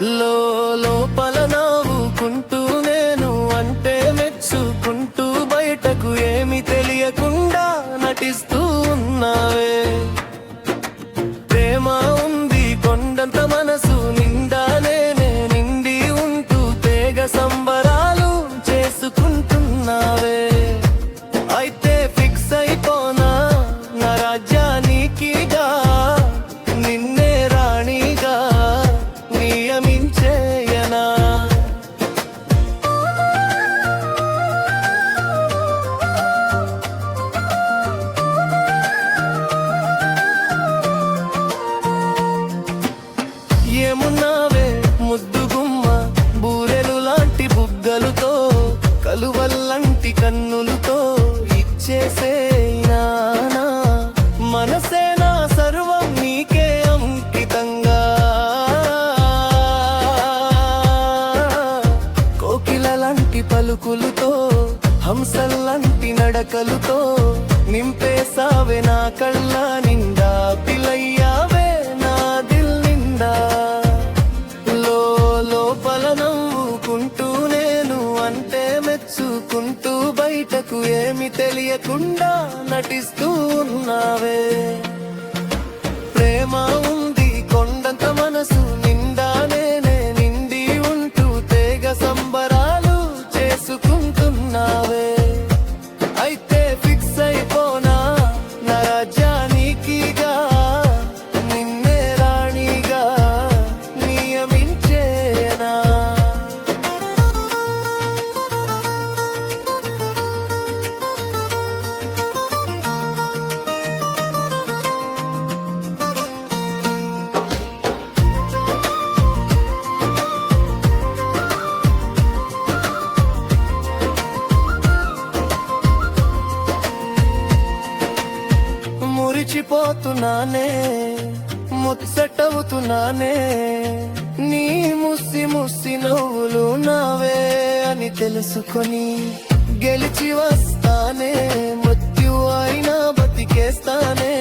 లో లోపల నవ్వుకుంటూ బూరెలు లాంటి బుగ్గలుతో కలువల్లంటి కన్నులతో ఇచ్చేసేనా మనసే నా సర్వం నీకే అంకితంగా? కోకిల లాంటి పలుకులతో హంసల్లాంటి నడకలుతో నింపేసావే నా కళ్ళ నిండా పిలయ్యావే నా దిల్ నిండా. బయటకు ఏమి తెలియకుండా నటిస్తూ ఉన్నావే ప్రేమ ఉంది కొండంత మనసు మురిచిపోతున్నానే ముచ్చటవుతున్నానే నీ ముసి ముసి నవ్వులు నావే అని తెలుసుకొని గెలిచి వస్తానే మృత్యు అయినా బతికేస్తానే.